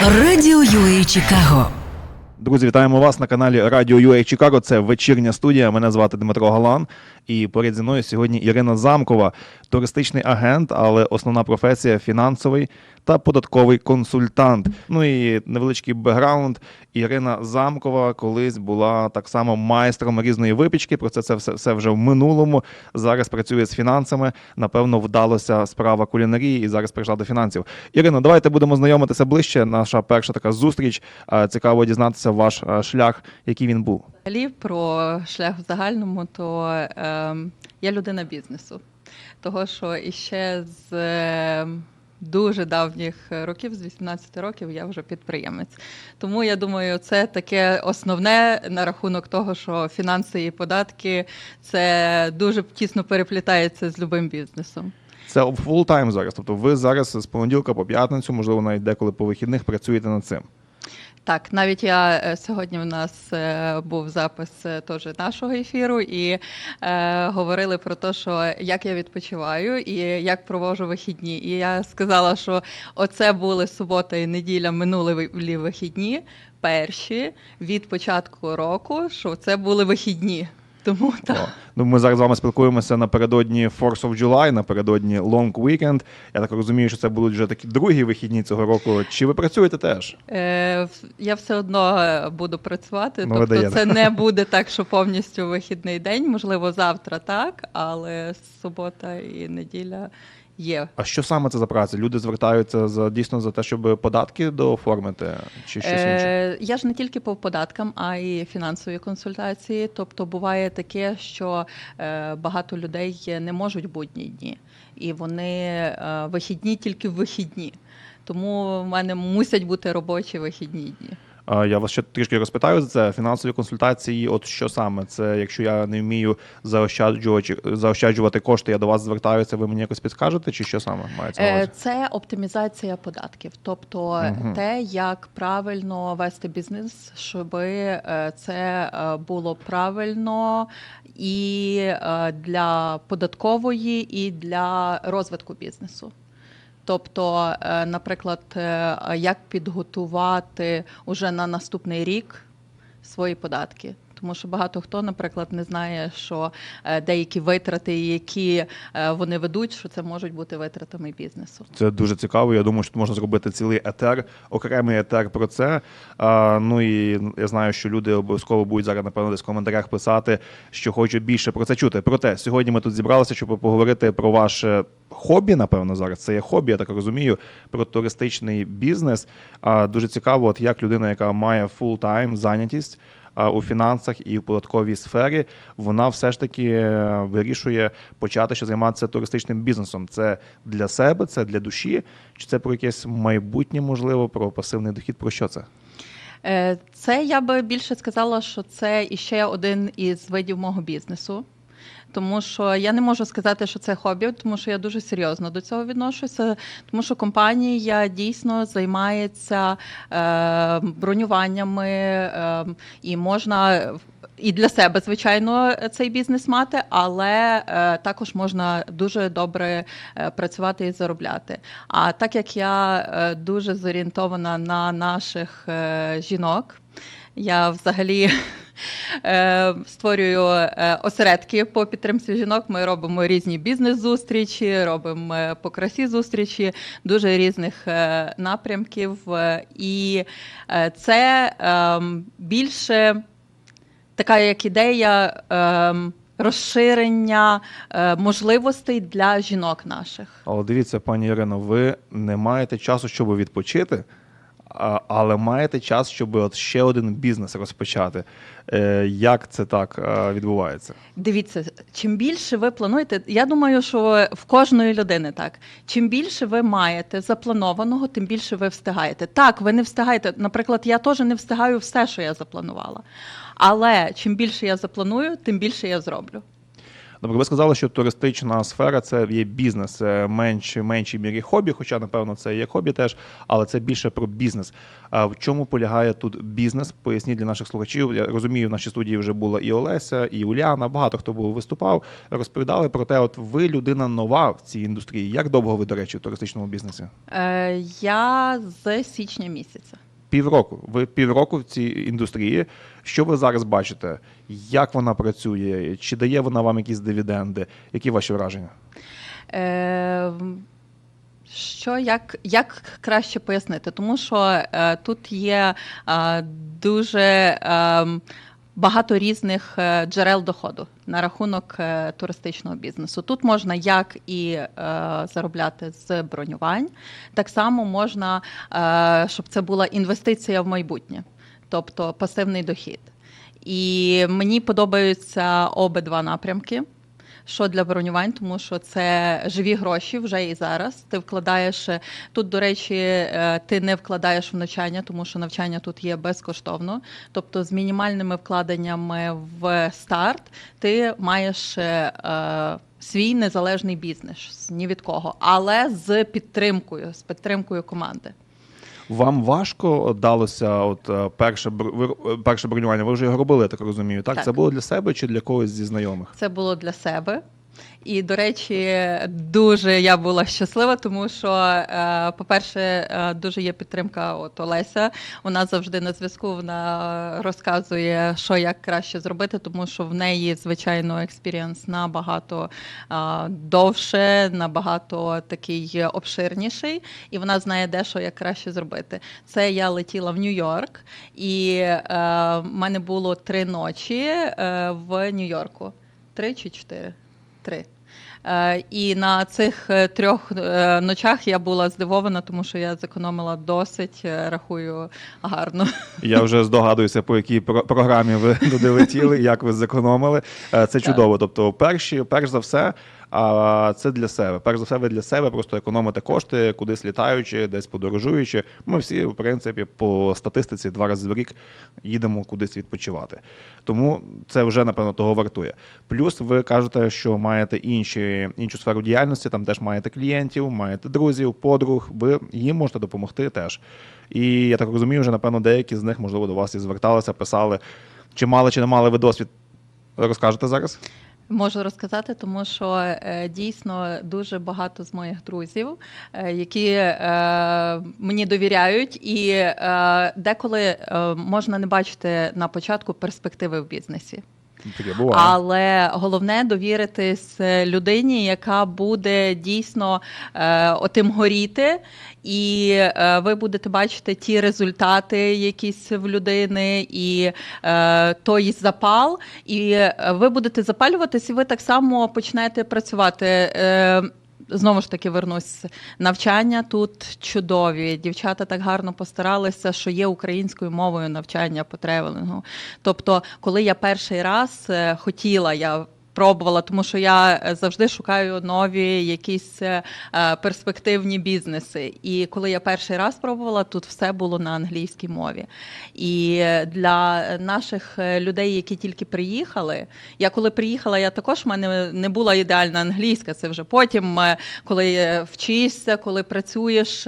Радіо UA Чикаго. Друзі, вітаємо вас на каналі Радіо UA Чикаго. Це вечірня студія. Мене звати Дмитро Галан. І поряд зі мною сьогодні Ірина Замкова, туристичний агент, але основна професія фінансовий та податковий консультант. Ну і невеличкий бекграунд. Ірина Замкова колись була так само майстром різної випічки. Про це це все, все вже в минулому. Зараз працює з фінансами. Напевно, вдалося справа кулінарії і зараз прийшла до фінансів. Ірино, давайте будемо знайомитися ближче. Наша перша така зустріч. Е, Цікаво дізнатися ваш е, шлях, який він був. Взагалі про шлях в загальному, то е, я людина бізнесу. Того, що іще з е, дуже давніх років, з 18 років, я вже підприємець. Тому я думаю, це таке основне на рахунок того, що фінанси і податки це дуже тісно переплітається з любим бізнесом. Це time зараз. Тобто ви зараз з понеділка по п'ятницю, можливо, навіть деколи по вихідних працюєте над цим. Так, навіть я е, сьогодні в нас е, був запис е, теж нашого ефіру, і е, говорили про те, що як я відпочиваю і як провожу вихідні. І я сказала, що оце були субота і неділя, минулі вихідні, перші від початку року, що це були вихідні. Тому так. Ну, ми зараз з вами спілкуємося напередодні 4th of July, напередодні Long Weekend. Я так розумію, що це будуть вже такі другі вихідні цього року. Чи ви працюєте теж? Е, я все одно е, буду працювати, Ну, тобто видає. це не буде так, що повністю вихідний день. Можливо, завтра так, але субота і неділя є. А що саме це за праця? Люди звертаються за дійсно за те, щоб податки дооформити, чи щось інше? Е, я ж не тільки по податкам, а й фінансові консультації. Тобто буває таке, що е, багато людей не можуть будні дні, і вони е, вихідні тільки в вихідні. Тому в мене мусять бути робочі вихідні дні. Я вас ще трішки розпитаю за це. Фінансові консультації. От що саме? Це якщо я не вмію заощаджувати, заощаджувати кошти, я до вас звертаюся, ви мені якось підскажете, чи що саме мається на Е, увазі? Це оптимізація податків, тобто Мгм. те, як правильно вести бізнес, щоб е, це було правильно і для податкової, і для розвитку бізнесу. Тобто, е, наприклад, е, як підготувати уже на наступний рік свої податки. Тому що багато хто, наприклад, не знає, що е, деякі витрати, які е, вони ведуть, що це можуть бути витратами бізнесу. Це дуже цікаво. Я думаю, що можна зробити цілий етер, окремий етер про це. Ну і я знаю, що люди обов'язково будуть зараз, напевно, десь в коментарях писати, що хочуть більше про це чути. Проте сьогодні ми тут зібралися, щоб поговорити про ваше хобі. Напевно, зараз це є хобі, я так розумію, про туристичний бізнес. А дуже цікаво, от як людина, яка має фул-тайм зайнятість. У фінансах і в податковій сфері вона все ж таки е, вирішує почати ще займатися туристичним бізнесом. Це для себе, це для душі, чи це про якесь майбутнє, можливо, про пасивний дохід? Про що це? Е, Це я би більше сказала, що це іще один із видів мого бізнесу. Тому що я не можу сказати, що це хобі, тому що я дуже серйозно до цього відношуся. Тому що компанія дійсно займається е, бронюваннями, е, і можна і для себе, звичайно, цей бізнес мати, але е, також можна дуже добре е, працювати і заробляти. А так як я е, дуже зорієнтована на наших е, жінок, я взагалі створюю е, осередки по підтримці жінок. Ми робимо різні бізнес-зустрічі, робимо е, по красі зустрічі, дуже різних е, напрямків. Е, І е, це е, більше така як ідея. е, Розширення е, можливостей для жінок наших. Але дивіться, пані Ірино, ви не маєте часу, щоб відпочити, але маєте час, щоб от ще один бізнес розпочати. Е, Як це так е, відбувається? Дивіться, чим більше ви плануєте, я думаю, що в кожної людини так. Чим більше ви маєте запланованого, тим більше ви встигаєте. Так, ви не встигаєте. Наприклад, я теж не встигаю все, що я запланувала. Але чим більше я запланую, тим більше я зроблю. Добре, ви сказали, що туристична сфера це є бізнес, менш меншій мірі хобі, хоча напевно це є хобі теж, але це більше про бізнес. А в чому полягає тут бізнес? Поясніть для наших слухачів. Я розумію, в нашій студії вже була і Олеся, і Уляна. Багато хто був виступав, розповідали про те, от ви людина нова в цій індустрії. Як довго ви, до речі, в туристичному бізнесі? Е, я з січня місяця. Півроку. Ви півроку в цій індустрії. Що ви зараз бачите? Як вона працює? Чи дає вона вам якісь дивіденди? Які ваші враження? Е, що як, як краще пояснити? Тому що е, тут є е, дуже е, багато різних е, джерел доходу на рахунок е, туристичного бізнесу. Тут можна як і е, заробляти з бронювань, так само можна, щоб це була інвестиція в майбутнє, тобто пасивний дохід. І мені подобаються обидва напрямки. Що для бронювань, тому що це живі гроші вже і зараз. Ти вкладаєш е, тут, до речі, е, ти не вкладаєш в навчання, тому що навчання тут є безкоштовно. Тобто, з мінімальними вкладеннями в старт ти маєш. е, Свій незалежний бізнес ні від кого, але з підтримкою, з підтримкою команди. Вам важко далося от е, перше е, перше бронювання? Ви вже його робили, я так розумію. Так? Так. це було для себе чи для когось зі знайомих? Це було для себе. І, до речі, дуже я була щаслива, тому що, е, по-перше, е, дуже є підтримка от Олеся. Вона завжди на зв'язку. Вона розказує, що як краще зробити, тому що в неї, звичайно, експірієнс набагато е, довше, набагато такий обширніший, і вона знає, де що як краще зробити. Це я летіла в Нью-Йорк, і в мене було три ночі в Нью-Йорку. Три чи чотири? Три. Е, І на цих е, трьох е, ночах я була здивована, тому що я зекономила досить, рахую, гарно. Я вже здогадуюся, по якій про- програмі ви туди летіли, як ви зекономили. Це чудово. Тобто, перші, перш за все, а це для себе. Перш за все, ви для себе просто економите кошти, кудись літаючи, десь подорожуючи. Ми всі, в принципі, по статистиці два рази в рік їдемо кудись відпочивати. Тому це вже напевно того вартує. Плюс ви кажете, що маєте інші, іншу сферу діяльності, там теж маєте клієнтів, маєте друзів, подруг. Ви їм можете допомогти теж. І я так розумію, вже напевно деякі з них, можливо, до вас і зверталися, писали, чи мали, чи не мали ви досвід. Розкажете зараз? Можу розказати, тому що е, дійсно дуже багато з моїх друзів, е, які е, мені довіряють, і деколи можна не бачити на початку перспективи в бізнесі. Таке буває. Але головне довіритись людині, яка буде дійсно е, отим горіти, і е, ви будете бачити ті результати, якісь в людини, і е, той запал, і е, ви будете запалюватись, і ви так само почнете працювати. Е, Знову ж таки вернусь. Навчання тут чудові. Дівчата так гарно постаралися, що є українською мовою навчання по тревелингу. Тобто, коли я перший раз е, хотіла, я пробувала, тому що я е, завжди шукаю нові якісь е, е, перспективні бізнеси. І коли я перший раз пробувала, тут все було на англійській мові. І для наших людей, які тільки приїхали, я коли приїхала, я також в мене не була ідеальна англійська. Це вже потім, коли вчишся, коли працюєш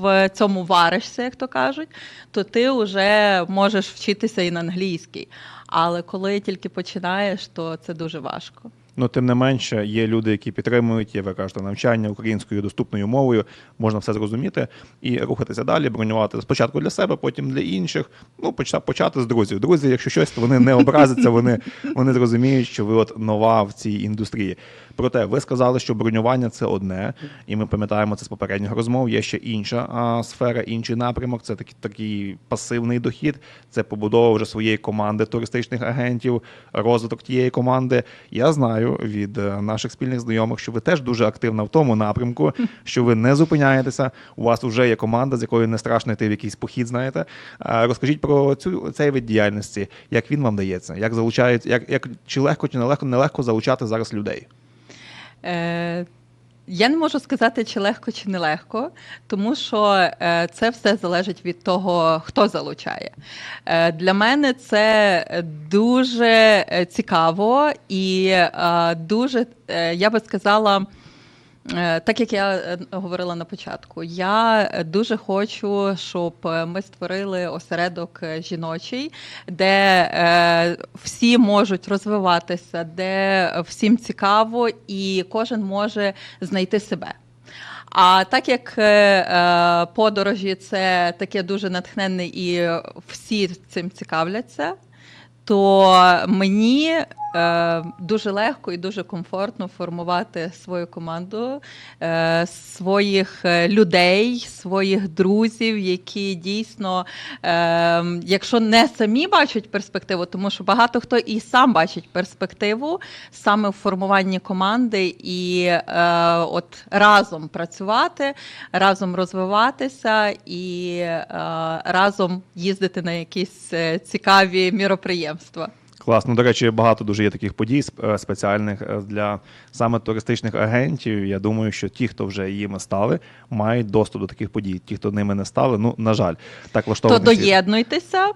в цьому варишся, як то кажуть, то ти вже можеш вчитися і на англійській. Але коли тільки починаєш, то це дуже важко. Ну, тим не менше, є люди, які підтримують, є, ви кажете, навчання українською доступною мовою, можна все зрозуміти і рухатися далі, бронювати спочатку для себе, потім для інших. Ну, почати з друзів. Друзі, якщо щось, то вони не образяться, вони, вони зрозуміють, що ви от нова в цій індустрії. Проте ви сказали, що бронювання це одне, і ми пам'ятаємо це з попередніх розмов. Є ще інша а, сфера, інший напрямок. Це такий, такий пасивний дохід, це побудова вже своєї команди туристичних агентів, розвиток тієї команди. Я знаю від е, наших спільних знайомих, що ви теж дуже активна в тому напрямку, що ви не зупиняєтеся. У вас вже є команда, з якою не страшно йти в якийсь похід. Знаєте, розкажіть про цю цей вид діяльності, як він вам дається, як залучають, як, як чи легко чи нелегко нелегко залучати зараз людей. Е, Я не можу сказати, чи легко, чи не легко, тому що е, це все залежить від того, хто залучає. Е, Для мене це дуже е, цікаво і дуже, я би сказала, Так як я е, говорила на початку, я е, дуже хочу, щоб е, ми створили осередок е, жіночий, де е, всі можуть розвиватися, де всім цікаво, і кожен може знайти себе. А так як е, е, подорожі це таке дуже натхненне і всі цим цікавляться, то мені е, дуже легко і дуже комфортно формувати свою команду, е, своїх е, людей, своїх друзів, які дійсно, е, якщо не самі бачать перспективу, тому що багато хто і сам бачить перспективу саме в формуванні команди і е, от разом працювати, разом розвиватися і е, разом їздити на якісь е, цікаві міроприємства. Класно. До речі, багато дуже є таких подій е, спеціальних е, для саме туристичних агентів. Я думаю, що ті, хто вже їми стали, мають доступ до таких подій. Ті, хто ними не стали, ну на жаль, так То влаштований світ. доєднуйтеся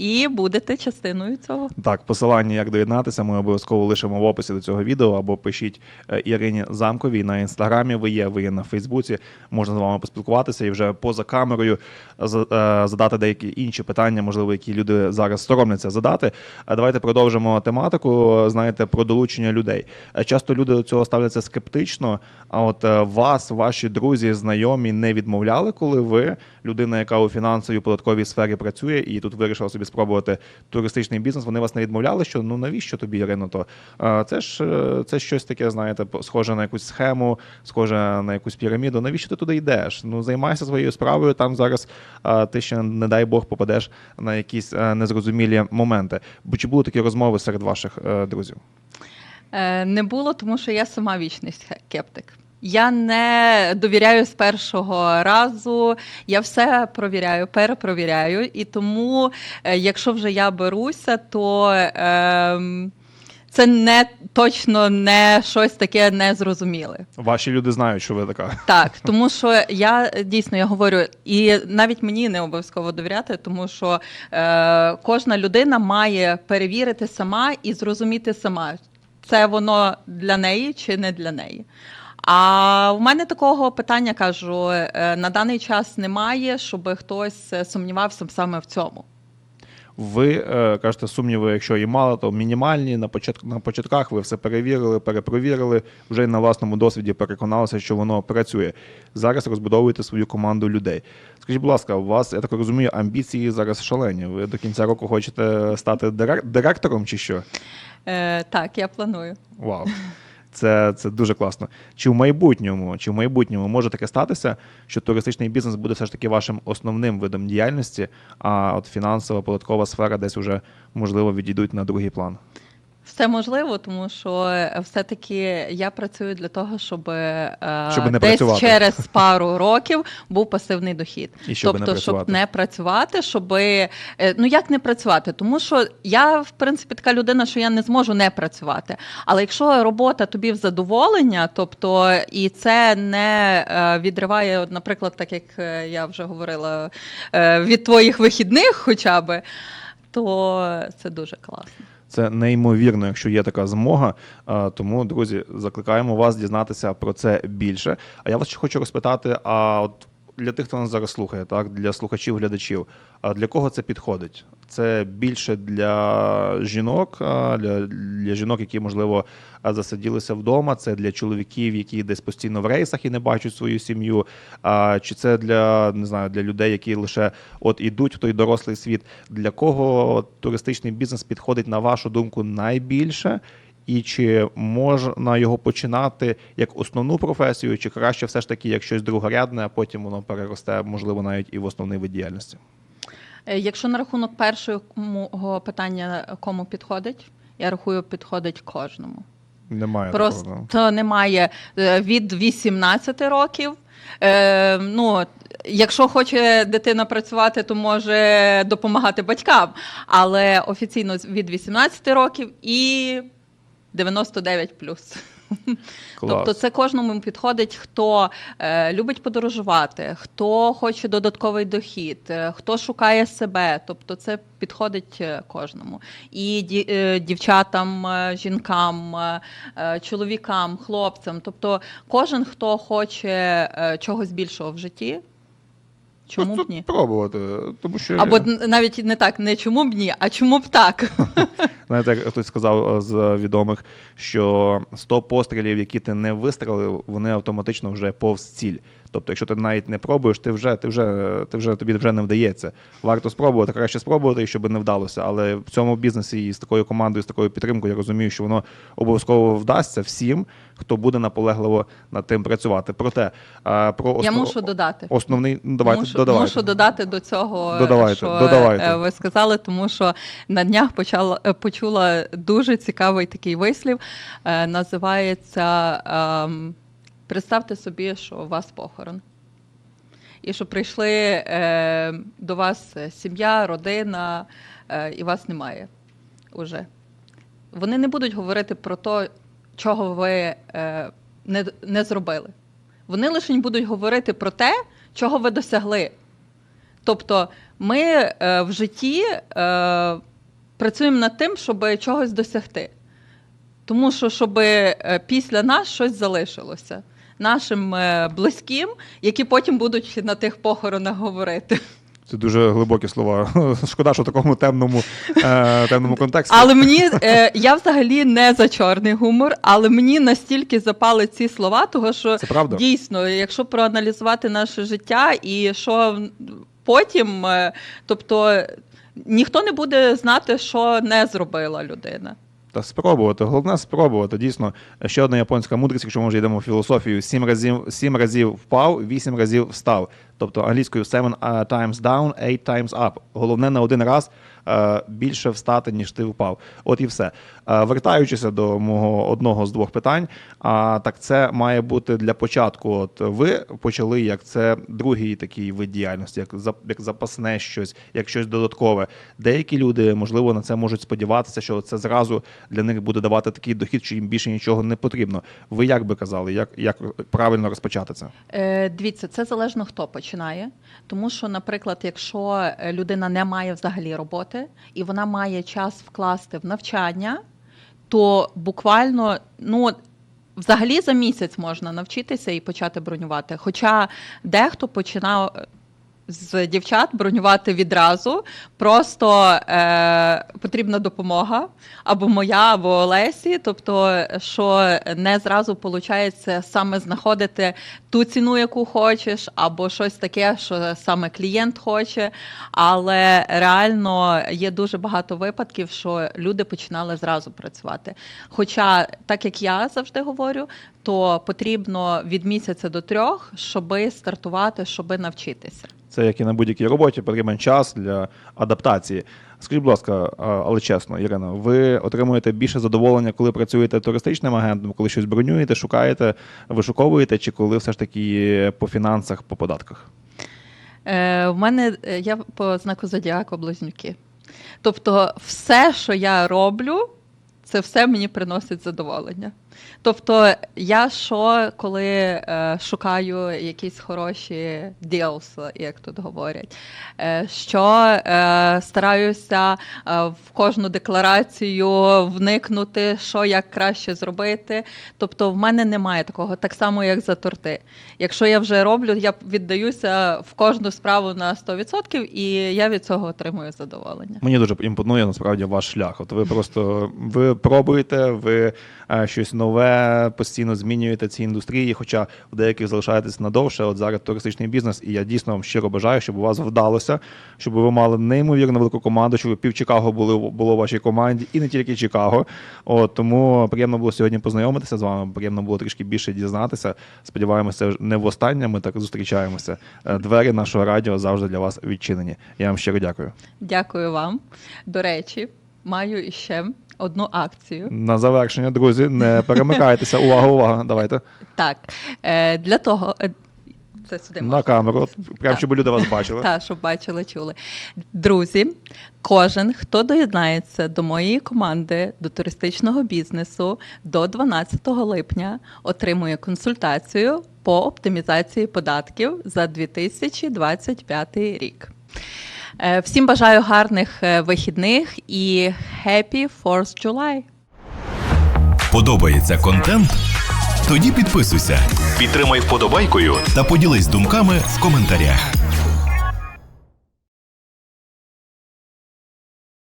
і будете частиною цього. Так, посилання, як доєднатися, ми обов'язково лишимо в описі до цього відео або пишіть е, Ірині Замковій на інстаграмі. Ви є, ви є на Фейсбуці. Можна з вами поспілкуватися і вже поза камерою е, задати деякі інші питання, можливо, які люди зараз соромляться задати. Давайте продовжимо тематику. Знаєте, про долучення людей. Е, Часто люди до цього ставляться скептично. А от вас, ваші друзі, знайомі не відмовляли, коли ви людина, яка у фінансовій податковій сфері працює, і тут вирішила собі спробувати туристичний бізнес. Вони вас не відмовляли, що ну навіщо тобі, Ірино, це ж е, це щось таке, знаєте, схоже на якусь схему, схоже на якусь піраміду. Навіщо ти туди йдеш? Ну займайся своєю справою. Там зараз ти ще, не дай Бог, попадеш на якісь е, незрозумілі моменти. Бо чи були такі розмови серед ваших е, друзів? Не було, тому що я сама вічний скептик. Я не довіряю з першого разу, я все провіряю, перепровіряю. І тому, е, якщо вже я беруся, то ем, це не точно не щось таке незрозуміле. Ваші люди знають, що ви така. Так, тому що я дійсно я говорю, і навіть мені не обов'язково довіряти, тому що е, кожна людина має перевірити сама і зрозуміти сама, це воно для неї чи не для неї. А в мене такого питання кажу е, на даний час немає, щоб хтось е, сумнівався саме в цьому. Ви е, кажете, сумніви, якщо і мало, то мінімальні. На початку на початках ви все перевірили, перепровірили, вже на власному досвіді переконалися, що воно працює. Зараз розбудовуєте свою команду людей. Скажіть, будь ласка, у вас, я так розумію, амбіції зараз шалені. Ви до кінця року хочете стати директором чи що? Е, так, я планую. Вау. Це, це дуже класно. Чи в майбутньому, чи в майбутньому може таке статися, що туристичний бізнес буде все ж таки вашим основним видом діяльності, а от фінансова податкова сфера десь уже можливо відійдуть на другий план? Все можливо, тому що е, все-таки я працюю для того, щоб, е, Щоб не десь працювати. через пару років був пасивний дохід. І щоб не тобто, щоб не працювати, щоб е, ну як не працювати? Тому що я, в принципі, така людина, що я не зможу не працювати. Але якщо робота тобі в задоволення, тобто і це не відриває, наприклад, так як я вже говорила, від твоїх вихідних, хоча би, то це дуже класно. Це неймовірно, якщо є така змога. Тому, друзі, закликаємо вас дізнатися про це більше. А я вас ще хочу розпитати: а от для тих, хто нас зараз слухає, так для слухачів, глядачів, а для кого це підходить? Це більше для жінок, для, для жінок, які можливо засиділися вдома. Це для чоловіків, які десь постійно в рейсах і не бачать свою сім'ю. А чи це для не знаю для людей, які лише от ідуть в той дорослий світ? Для кого туристичний бізнес підходить на вашу думку найбільше? І чи можна його починати як основну професію, чи краще все ж таки як щось другорядне, а потім воно переросте, можливо, навіть і в основний вид діяльності? Е, Якщо на рахунок першого питання кому підходить, я рахую, підходить кожному. Немає такого. Просто да. немає е, від 18 років. Е, ну, якщо хоче дитина працювати, то може допомагати батькам. Але офіційно від 18 років і 99 плюс. Клас. Тобто це кожному підходить, хто е, любить подорожувати, хто хоче додатковий дохід, е, хто шукає себе. Тобто це підходить е, кожному. І ді, е, дівчатам, е, жінкам, е, е, чоловікам, хлопцям. Тобто кожен, хто хоче е, чогось більшого в житті, чому б ні? Пробувати. Тому що Або навіть не так, не чому б ні, а чому б так. Знаєте, як хтось сказав е, з відомих, що 100 пострілів, які ти не вистрелив, вони автоматично вже повз ціль. Тобто, якщо ти навіть не пробуєш, ти вже, ти вже, ти вже тобі вже не вдається. Варто спробувати, краще спробувати, щоб не вдалося. Але в цьому бізнесі і з такою командою, з такою підтримкою, я розумію, що воно обов'язково вдасться всім, хто буде наполегливо над тим працювати. Проте е, про Я мушу додати. основний ну, давайте мушу, додавайте. мушу додати до цього, Додавайте, що додавайте. е, ви сказали, тому що на днях почала е, почула дуже цікавий такий вислів. Е, Називається ем, Представте собі, що у вас похорон. І що прийшли е, до вас сім'я, родина, е, і вас немає уже. Вони не будуть говорити про те, чого ви е, не, не зробили. Вони лише будуть говорити про те, чого ви досягли. Тобто ми е, в житті е, працюємо над тим, щоб чогось досягти. Тому що щоб е, після нас щось залишилося нашим е, близьким, які потім будуть на тих похоронах говорити. Це дуже глибокі слова. Шкода, що в такому темному, е, темному контексті. Але мені е, я взагалі не за чорний гумор, але мені настільки запали ці слова, того що Це дійсно, якщо проаналізувати наше життя і що потім, е, тобто ніхто не буде знати, що не зробила людина. Та спробувати. Головне спробувати. Дійсно, ще одна японська мудрість, якщо ми вже йдемо в філософію: сім разів, сім разів впав, вісім разів встав. Тобто англійською seven times down, eight times up. Головне на один раз е, більше встати, ніж ти впав. От і все. Е, Вертаючися до мого одного з двох питань, а так це має бути для початку. От ви почали як це другий такий вид діяльності, як як запасне щось, як щось додаткове. Деякі люди, можливо, на це можуть сподіватися, що це зразу для них буде давати такий дохід, що їм більше нічого не потрібно. Ви як би казали, як, як правильно розпочати це? Е, Дивіться, це залежно хто починає. Тому що, наприклад, якщо е, людина не має взагалі роботи і вона має час вкласти в навчання, то буквально ну. Взагалі за місяць можна навчитися і почати бронювати. Хоча дехто починав е, з дівчат бронювати відразу, просто е, потрібна допомога або моя, або Олесі. Тобто, що не зразу виходить саме знаходити ту ціну, яку хочеш, або щось таке, що саме клієнт хоче. Але реально є дуже багато випадків, що люди починали зразу працювати. Хоча, так як я завжди говорю, то потрібно від місяця до трьох, щоби стартувати, щоби навчитися. Це як і на будь-якій роботі, потрібен час для адаптації. Скажіть, будь ласка, але чесно, Ірина, ви отримуєте більше задоволення, коли працюєте туристичним агентом, коли щось бронюєте, шукаєте, вишуковуєте, чи коли все ж таки по фінансах, по податках? Е, в мене е, я по знаку зодіаку близнюки. Тобто, все, що я роблю, це все мені приносить задоволення. Тобто, я що, коли е, шукаю якісь хороші deals, як тут говорять, е, що е, стараюся е, в кожну декларацію вникнути, що як краще зробити. Тобто, в мене немає такого, так само, як за торти. Якщо я вже роблю, я віддаюся в кожну справу на 100%, і я від цього отримую задоволення. Мені дуже імпонує насправді ваш шлях. От ви просто ви пробуєте, ви е, щось нове постійно змінюєте ці індустрії, хоча в деяких залишаєтесь надовше. От зараз туристичний бізнес, і я дійсно вам щиро бажаю, щоб у вас вдалося, щоб ви мали неймовірно велику команду, щоб пів Чикаго були було в вашій команді, і не тільки Чикаго. От тому приємно було сьогодні познайомитися з вами. Приємно було трішки більше дізнатися. Сподіваємося, не востаннє ми так зустрічаємося. Е, Двері нашого радіо завжди для вас відчинені. Я вам щиро дякую. Дякую вам. До речі, маю іще одну акцію. На завершення, друзі, не перемикайтеся. Увага, увага. Давайте. Так, е, для того. е, Це сюди На можна. камеру, прям щоб люди вас бачили. Так, щоб бачили, чули. Друзі, кожен, хто доєднається до моєї команди, до туристичного бізнесу до 12 липня, отримує консультацію по оптимізації податків за 2025 рік. Е, Всім бажаю гарних е, вихідних і Happy 4th July! Подобається контент? Тоді підписуйся, підтримай вподобайкою та поділись думками в коментарях.